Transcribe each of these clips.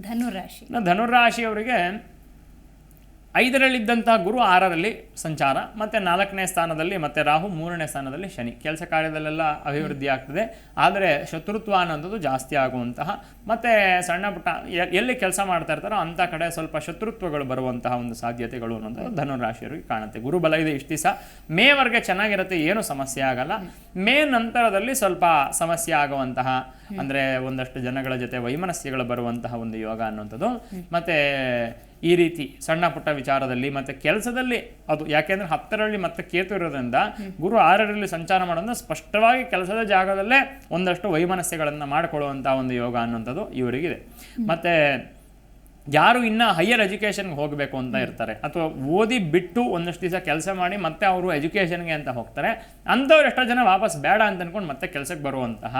ಧನುರಾಶಿ. ಧನುರಾಶಿಯವರಿಗೆ ಐದರಲ್ಲಿದ್ದಂತಹ ಗುರು ಆರರಲ್ಲಿ ಸಂಚಾರ, ಮತ್ತು ನಾಲ್ಕನೇ ಸ್ಥಾನದಲ್ಲಿ ಮತ್ತು ರಾಹು, ಮೂರನೇ ಸ್ಥಾನದಲ್ಲಿ ಶನಿ. ಕೆಲಸ ಕಾರ್ಯದಲ್ಲೆಲ್ಲ ಅಭಿವೃದ್ಧಿ ಆಗ್ತದೆ. ಆದರೆ ಶತ್ರುತ್ವ ಅನ್ನೋದು ಜಾಸ್ತಿ ಆಗುವಂತಹ, ಮತ್ತು ಸಣ್ಣ ಪುಟ್ಟ ಎಲ್ಲಿ ಕೆಲಸ ಮಾಡ್ತಾ ಇರ್ತಾರೋ ಅಂಥ ಕಡೆ ಸ್ವಲ್ಪ ಶತ್ರುತ್ವಗಳು ಬರುವಂತಹ ಒಂದು ಸಾಧ್ಯತೆಗಳು ಅನ್ನೋದು ಧನುರಾಶಿಯವರಿಗೆ ಕಾಣುತ್ತೆ. ಗುರುಬಲ ಇದೆ ಇಷ್ಟು ದಿವಸ. ಮೇವರೆಗೆ ಚೆನ್ನಾಗಿರುತ್ತೆ, ಏನು ಸಮಸ್ಯೆ ಆಗಲ್ಲ. ಮೇ ನಂತರದಲ್ಲಿ ಸ್ವಲ್ಪ ಸಮಸ್ಯೆ ಆಗುವಂತಹ, ಅಂದರೆ ಒಂದಷ್ಟು ಜನಗಳ ಜೊತೆ ವೈಮನಸ್ಯಗಳು ಬರುವಂತಹ ಒಂದು ಯೋಗ ಅನ್ನುವಂಥದ್ದು ಮತ್ತು ಈ ರೀತಿ ಸಣ್ಣ ಪುಟ್ಟ ವಿಚಾರದಲ್ಲಿ ಮತ್ತೆ ಕೆಲಸದಲ್ಲಿ ಅದು ಯಾಕೆಂದ್ರೆ ಹತ್ತರಲ್ಲಿ ಮತ್ತೆ ಕೇತು ಇರೋದ್ರಿಂದ ಗುರು ಆರರಲ್ಲಿ ಸಂಚಾರ ಮಾಡೋದ್ರಿಂದ ಸ್ಪಷ್ಟವಾಗಿ ಕೆಲಸದ ಜಾಗದಲ್ಲೇ ಒಂದಷ್ಟು ವೈಮನಸ್ಯಗಳನ್ನು ಮಾಡಿಕೊಳ್ಳುವಂಥ ಒಂದು ಯೋಗ ಅನ್ನುವಂಥದ್ದು ಇವರಿಗಿದೆ. ಮತ್ತೆ ಯಾರು ಇನ್ನ ಹೈಯರ್ ಎಜುಕೇಷನ್ಗೆ ಹೋಗಬೇಕು ಅಂತ ಇರ್ತಾರೆ. ಅಥವಾ ಓದಿ ಬಿಟ್ಟು ಒಂದಷ್ಟು ದಿವಸ ಕೆಲಸ ಮಾಡಿ ಮತ್ತೆ ಅವರು ಎಜುಕೇಷನ್ಗೆ ಅಂತ ಹೋಗ್ತಾರೆ. ಅಂಥವ್ರು ಎಷ್ಟೋ ಜನ ವಾಪಸ್ ಬೇಡ ಅಂತ ಅಂದ್ಕೊಂಡು ಮತ್ತೆ ಕೆಲಸಕ್ಕೆ ಬರುವಂತಹ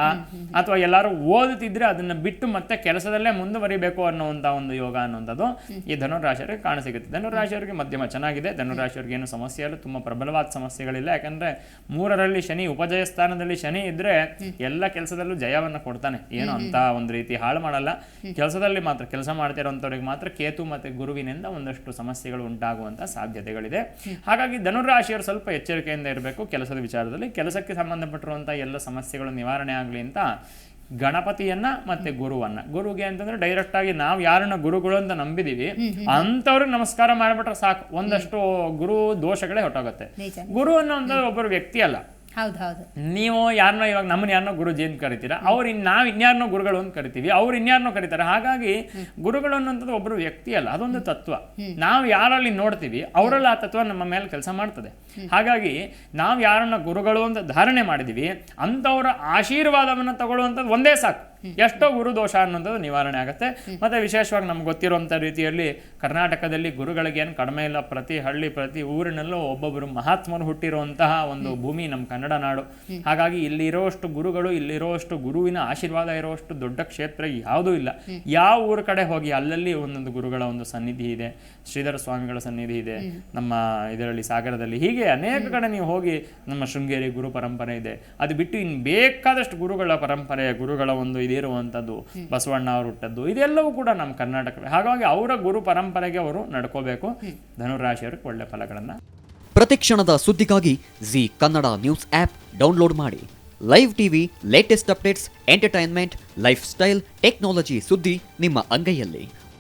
ಅಥವಾ ಎಲ್ಲರೂ ಓದುತ್ತಿದ್ರೆ ಅದನ್ನ ಬಿಟ್ಟು ಮತ್ತೆ ಕೆಲಸದಲ್ಲೇ ಮುಂದುವರಿಬೇಕು ಅನ್ನುವಂಥ ಒಂದು ಯೋಗ ಅನ್ನುವಂಥದ್ದು ಈ ಧನುರಾಶಿಯವರಿಗೆ ಕಾಣಸಿಗುತ್ತೆ. ಧನುರಾಶಿಯವರಿಗೆ ಮಧ್ಯಮ ಚೆನ್ನಾಗಿದೆ. ಧನುರಾಶಿಯವರಿಗೆ ಏನು ಸಮಸ್ಯೆ ಇಲ್ಲ. ತುಂಬ ಪ್ರಬಲವಾದ ಸಮಸ್ಯೆಗಳಿಲ್ಲ. ಯಾಕಂದ್ರೆ ಮೂರರಲ್ಲಿ ಶನಿ ಉಪಜಯ ಸ್ಥಾನದಲ್ಲಿ ಶನಿ ಇದ್ರೆ ಎಲ್ಲ ಕೆಲಸದಲ್ಲೂ ಜಯವನ್ನು ಕೊಡ್ತಾನೆ. ಏನು ಅಂತ ಒಂದು ರೀತಿ ಹಾಳು ಮಾಡಲ್ಲ. ಕೆಲಸದಲ್ಲಿ ಮಾತ್ರ ಕೆಲಸ ಮಾಡ್ತಿರೋಂಥವ್ರಿಗೆ ಮಾತ್ರ ಕೇತು ಮತ್ತೆ ಗುರುವಿನಿಂದ ಒಂದಷ್ಟು ಸಮಸ್ಯೆಗಳು ಉಂಟಾಗುವಂಥ ಸಾಧ್ಯತೆಗಳಿದೆ. ಹಾಗಾಗಿ ಧನುರಾಶಿಯವರು ಸ್ವಲ್ಪ ಎಚ್ಚರಿಕೆಯಿಂದ ಇರಬೇಕು ಕೆಲಸದ ವಿಚಾರದಲ್ಲಿ. ಕೆಲಸಕ್ಕೆ ಸಂಬಂಧಪಟ್ಟಿರುವಂಥ ಎಲ್ಲ ಸಮಸ್ಯೆಗಳು ನಿವಾರಣೆ ಆಗಲಿ ಅಂತ ಗಣಪತಿಯನ್ನ ಮತ್ತೆ ಗುರುವನ್ನ. ಗುರುಗೆ ಅಂತಂದ್ರೆ ಡೈರೆಕ್ಟ್ ಆಗಿ ನಾವು ಯಾರನ್ನ ಗುರುಗಳು ಅಂತ ನಂಬಿದೀವಿ ಅಂಥವ್ರಿಗೆ ನಮಸ್ಕಾರ ಮಾಡಿಬಿಟ್ರೆ ಸಾಕು. ಒಂದಷ್ಟು ಗುರು ದೋಷಗಳೇ ಹೊಟ್ಟೋಗುತ್ತೆ ಗುರು ಅನ್ನೋ ಒಬ್ಬರು ವ್ಯಕ್ತಿ ಅಲ್ಲ. ಹೌದು ಹೌದು. ನೀವು ಯಾರನ್ನೋ ಇವಾಗ ನಮ್ಮನ್ನ ಯಾರನ್ನೋ ಗುರುಜಿ ಅಂತ ಕರಿತೀರಾ ಅವ್ರು ಇನ್ ನಾವು ಇನ್ಯಾರನ್ನೋ ಗುರುಗಳು ಅಂತ ಕರಿತೀವಿ ಅವ್ರು ಇನ್ಯಾರನ್ನೋ ಕರೀತಾರೆ. ಹಾಗಾಗಿ ಗುರುಗಳು ಅನ್ನೋಂಥದ್ದು ಒಬ್ಬರು ವ್ಯಕ್ತಿ ಅಲ್ಲ ಅದೊಂದು ತತ್ವ. ನಾವು ಯಾರಲ್ಲಿ ನೋಡ್ತೀವಿ ಅವರಲ್ಲಿ ಆ ತತ್ವ ನಮ್ಮ ಮೇಲೆ ಕೆಲಸ ಮಾಡ್ತದೆ. ಹಾಗಾಗಿ ನಾವು ಯಾರನ್ನ ಗುರುಗಳು ಅಂತ ಧಾರಣೆ ಮಾಡಿದೀವಿ ಅಂಥವರ ಆಶೀರ್ವಾದವನ್ನು ತಗೊಳ್ಳುವಂಥದ್ದು ಒಂದೇ ಸಾಕು. ಎಷ್ಟೋ ಗುರು ದೋಷ ಅನ್ನೋದು ನಿವಾರಣೆ ಆಗುತ್ತೆ. ಮತ್ತೆ ವಿಶೇಷವಾಗಿ ನಮ್ಗೆ ಗೊತ್ತಿರುವಂಥ ರೀತಿಯಲ್ಲಿ ಕರ್ನಾಟಕದಲ್ಲಿ ಗುರುಗಳಿಗೆ ಏನು ಕಡಿಮೆ ಇಲ್ಲ. ಪ್ರತಿ ಹಳ್ಳಿ, ಪ್ರತಿ ಊರಿನಲ್ಲೂ ಒಬ್ಬೊಬ್ಬರು ಮಹಾತ್ಮರು ಹುಟ್ಟಿರುವಂತಹ ಒಂದು ಭೂಮಿ ನಮ್ಮ ಕನ್ನಡ ನಾಡು. ಹಾಗಾಗಿ ಇಲ್ಲಿರೋಷ್ಟು ಗುರುಗಳು, ಇಲ್ಲಿರೋಷ್ಟು ಗುರುವಿನ ಆಶೀರ್ವಾದ ಇರೋಷ್ಟು ದೊಡ್ಡ ಕ್ಷೇತ್ರ ಯಾವುದೂ ಇಲ್ಲ. ಯಾವ ಊರ ಕಡೆ ಹೋಗಿ ಅಲ್ಲಲ್ಲಿ ಒಂದೊಂದು ಗುರುಗಳ ಒಂದು ಸನ್ನಿಧಿ ಇದೆ. ಶ್ರೀಧರ ಸ್ವಾಮಿಗಳ ಸನ್ನಿಧಿ ಇದೆ. ನಮ್ಮ ಇದರಲ್ಲಿ ಸಾಗರದಲ್ಲಿ ಹೀಗೆ ಅನೇಕ ಕಡೆ ನೀವು ಹೋಗಿ ನಮ್ಮ ಶೃಂಗೇರಿ ಗುರು ಪರಂಪರೆ ಇದೆ. ಅದು ಬಿಟ್ಟು ಇನ್ನು ಬೇಕಾದಷ್ಟು ಗುರುಗಳ ಪರಂಪರೆ ಗುರುಗಳ ಒಂದು ಇದಿರುವಂಥದ್ದು ಬಸವಣ್ಣ ಅವರು ಹುಟ್ಟದ್ದು ಇದೆಲ್ಲವೂ ಕೂಡ ನಮ್ಮ ಕರ್ನಾಟಕ ಹಾಗಾಗಿ ಅವರ ಗುರು ಪರಂಪರೆಗೆ ಅವರು ನಡ್ಕೋಬೇಕು. ಧನುರಾಶಿಯವ್ರಿಗೆ ಒಳ್ಳೆ ಫಲಗಳನ್ನು. ಪ್ರತಿಕ್ಷಣದ ಸುದ್ದಿಗಾಗಿ Zee Kannada news app download ಮಾಡಿ. Live TV latest updates entertainment lifestyle technology ಸುದ್ದಿ ನಿಮ್ಮ ಅಂಗೈಯಲ್ಲಿ.